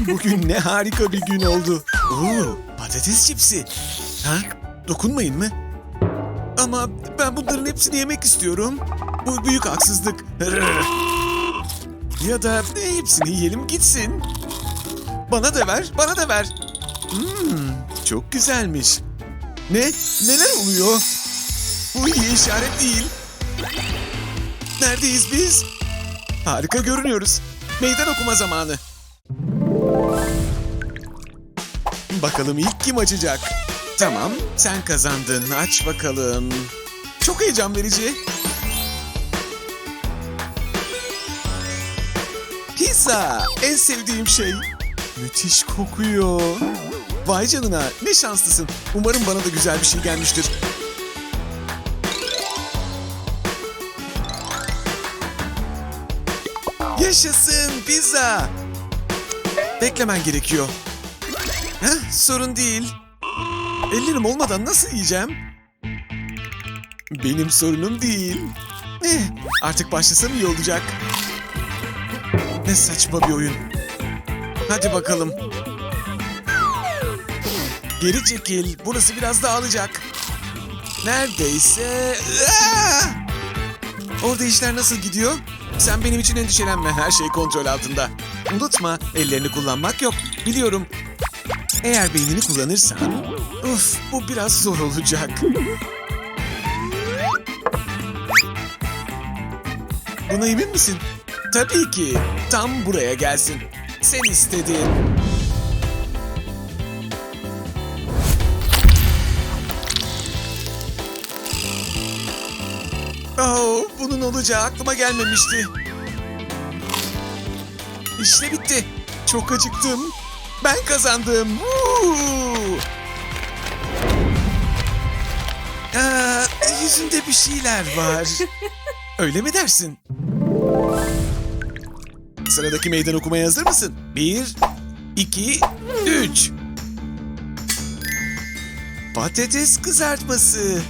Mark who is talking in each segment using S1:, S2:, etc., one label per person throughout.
S1: Bugün ne harika bir gün oldu. Oo, patates çipsi. Ha? Dokunmayın mı? Ama ben bunların hepsini yemek istiyorum. Bu büyük haksızlık. Ya da hepsini yiyelim gitsin. Bana da ver, bana da ver. Hmm, çok güzelmiş. Ne? Neler oluyor? Bu iyi işaret değil. Neredeyiz biz? Harika görünüyoruz. Meydan okuma zamanı. Bakalım ilk kim açacak? Tamam, sen kazandın. Aç bakalım. Çok heyecan verici. Pizza, en sevdiğim şey. Müthiş kokuyor. Vay canına, ne şanslısın. Umarım bana da güzel bir şey gelmiştir. Yaşasın pizza. Beklemen gerekiyor. Heh, sorun değil. Ellerim olmadan nasıl yiyeceğim? Benim sorunum değil. Eh, artık başlasam iyi olacak. Ne saçma bir oyun. Hadi bakalım. Geri çekil. Burası biraz dağılacak. Neredeyse... Aa! Orada işler nasıl gidiyor? Sen benim için endişelenme. Her şey kontrol altında. Unutma, ellerini kullanmak yok. Biliyorum. Eğer beynini kullanırsan... Uf, bu biraz zor olacak. Buna emin misin? Tabii ki. Tam buraya gelsin. Sen istedin. Oh, bunun olacağı aklıma gelmemişti. İşte bitti. Çok acıktım. Ben kazandım. Woo! Aa, yüzünde bir şeyler var. Öyle mi dersin? Sıradaki meydan okumaya hazır mısın? Bir, iki, üç. Patates kızartması.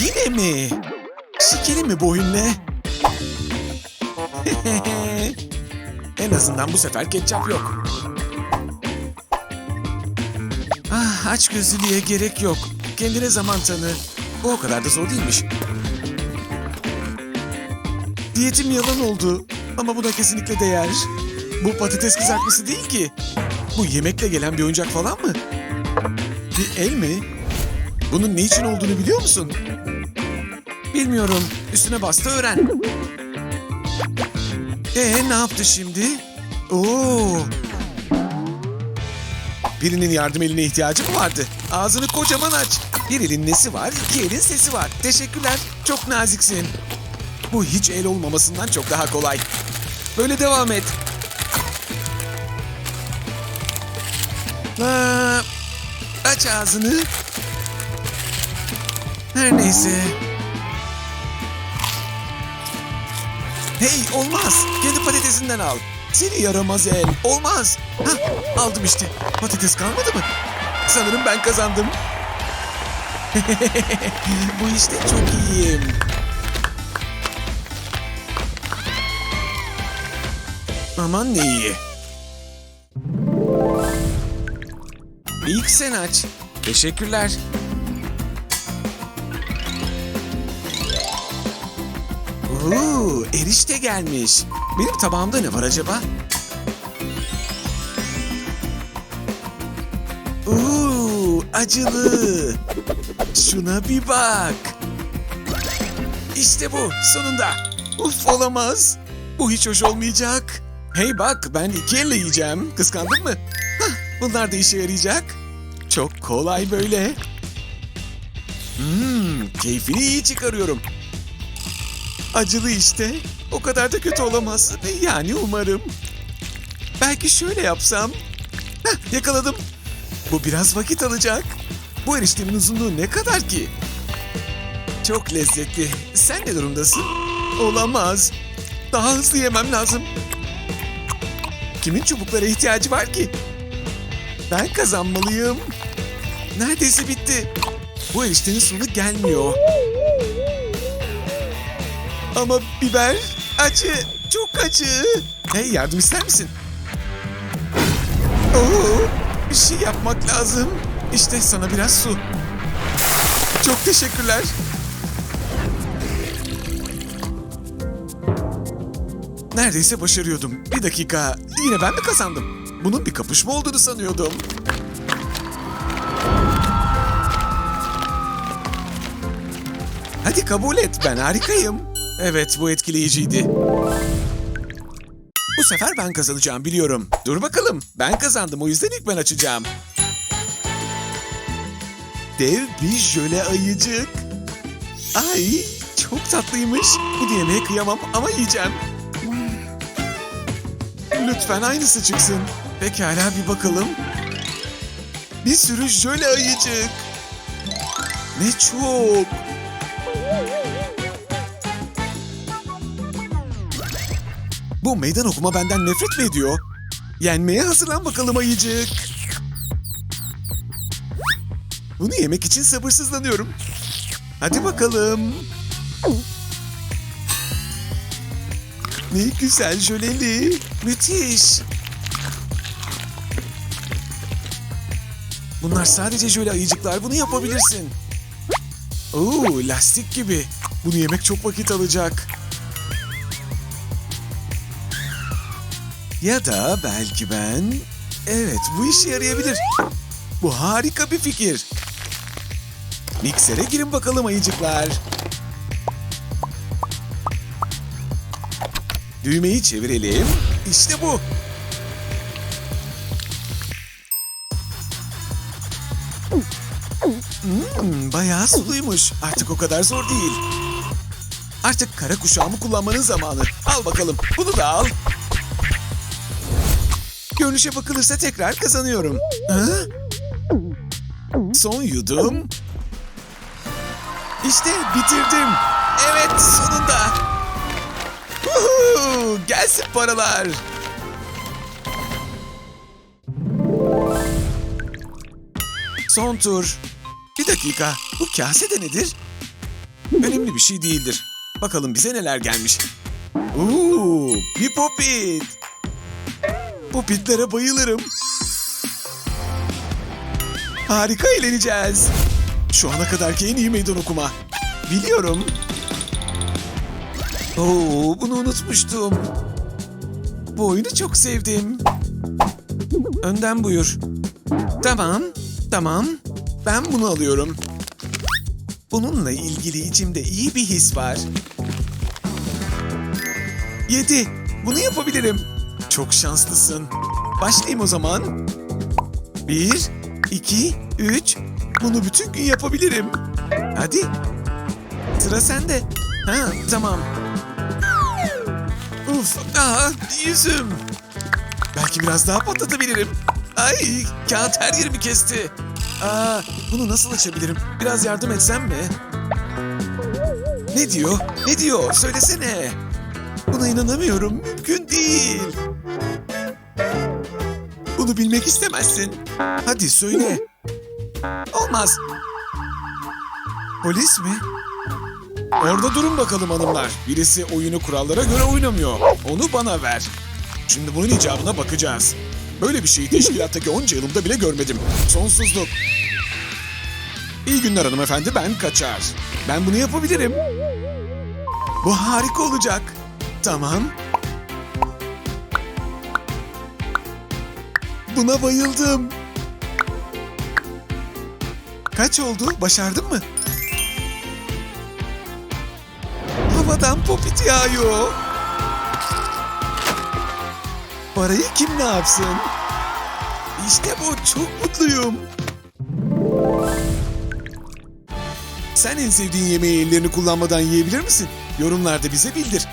S1: Yine mi? Şikeli mi bu ne? en azından bu sefer ketçap yok. Ah, aç gözlülüğe gerek yok. Kendine zaman tanı. Bu o kadar da zor değilmiş. Diyetim yalan oldu. Ama buna kesinlikle değer. Bu patates kızartması değil ki. Bu yemekle gelen bir oyuncak falan mı? Bir el mi? Bunun ne için olduğunu biliyor musun? Bilmiyorum. Üstüne bastı öğren. Ee ne yaptı şimdi? Oo. Birinin yardım eline ihtiyacı mı vardı? Ağzını kocaman aç. Bir elin nesi var, iki elin sesi var. Teşekkürler. Çok naziksin. Bu hiç el olmamasından çok daha kolay. Böyle devam et. Aa, aç ağzını. Her neyse. Hey olmaz. Kendi patatesinden al. Seni yaramaz el. Olmaz. Hah aldım işte. Patates kalmadı mı? Sanırım ben kazandım. Bu işte çok iyiyim. Aman ne iyi. İlk sen aç. Teşekkürler. Oo, erişte gelmiş. Benim tabağımda ne var acaba? Oo, acılı. Şuna bir bak. İşte bu, sonunda. Uf olamaz. Bu hiç hoş olmayacak. Hey bak, ben iki elle yiyeceğim. Kıskandın mı? Hah, bunlar da işe yarayacak. Çok kolay böyle. Hmm, keyfini iyi çıkarıyorum. Acılı işte. O kadar da kötü olamaz. Yani umarım. Belki şöyle yapsam. Heh, yakaladım. Bu biraz vakit alacak. Bu eriştenin uzunluğu ne kadar ki? Çok lezzetli. Sen ne durumdasın? Olamaz. Daha hızlı yemem lazım. Kimin çubuklara ihtiyacı var ki? Ben kazanmalıyım. Neredeyse bitti. Bu eriştenin sonu gelmiyor. Ama biber acı, çok acı. Hey yardım ister misin? Oo, bir şey yapmak lazım. İşte sana biraz su. Çok teşekkürler. Neredeyse başarıyordum. Bir dakika, yine ben mi kazandım? Bunun bir kapışma olduğunu sanıyordum. Hadi kabul et, ben harikayım. Evet, bu etkileyiciydi. Bu sefer ben kazanacağım biliyorum. Dur bakalım, ben kazandım o yüzden ilk ben açacağım. Dev bir jöle ayıcık. Ay, çok tatlıymış. Bunu yemeye kıyamam ama yiyeceğim. Lütfen aynısı çıksın. Pekala bir bakalım. Bir sürü jöle ayıcık. Ne çok. Bu meydan okuma benden nefret mi ediyor? Yenmeye hazırlan bakalım ayıcık. Bunu yemek için sabırsızlanıyorum. Hadi bakalım. Ne güzel jöleli. Müthiş. Bunlar sadece jöle ayıcıklar. Bunu yapabilirsin. Oo, lastik gibi. Bunu yemek çok vakit alacak. Ya da belki ben... Evet, bu işe yarayabilir. Bu harika bir fikir. Miksere girin bakalım ayıcıklar. Düğmeyi çevirelim. İşte bu. Hmm, bayağı suluymuş. Artık o kadar zor değil. Artık kara kuşağımı kullanmanın zamanı. Al bakalım. Bunu da al. Görünüşe bakılırsa tekrar kazanıyorum. Ha? Son yudum. İşte bitirdim. Evet sonunda. Woohoo! Gelsin paralar. Son tur. Bir dakika. Bu kase de nedir? Önemli bir şey değildir. Bakalım bize neler gelmiş. Uuu, bir popit. Popitlere bayılırım. Harika eğleneceğiz. Şu ana kadarki en iyi meydan okuma. Biliyorum. Oo, bunu unutmuştum. Bu oyunu çok sevdim. Önden buyur. Tamam, tamam. Ben bunu alıyorum. Bununla ilgili içimde iyi bir his var. Yedi. Bunu yapabilirim. Çok şanslısın. Başlayayım o zaman. Bir, iki, üç. Bunu bütün gün yapabilirim. Hadi. Sıra sende. Ha, tamam. Uf, aha, yüzüm. Belki biraz daha patlatabilirim. Ay, kağıt her yerimi kesti. Aa, bunu nasıl açabilirim? Biraz yardım etsem mi? Ne diyor? Ne diyor? Söylesene. Buna inanamıyorum. Mümkün değil. Bunu bilmek istemezsin. Hadi söyle. Olmaz. Polis mi? Orada durun bakalım hanımlar. Birisi oyunu kurallara göre oynamıyor. Onu bana ver. Şimdi bunun icabına bakacağız. Böyle bir şeyi teşkilattaki onca yılımda bile görmedim. Sonsuzluk. İyi günler hanımefendi ben kaçar. Ben bunu yapabilirim. Bu harika olacak. Tamam. Buna bayıldım. Kaç oldu? Başardın mı? Havadan popit yağıyor. Parayı kim ne yapsın? İşte bu çok mutluyum. Sen en sevdiğin yemeği ellerini kullanmadan yiyebilir misin? Yorumlarda bize bildir.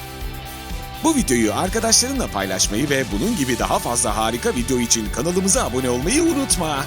S1: Bu videoyu arkadaşlarınla paylaşmayı ve bunun gibi daha fazla harika video için kanalımıza abone olmayı unutma.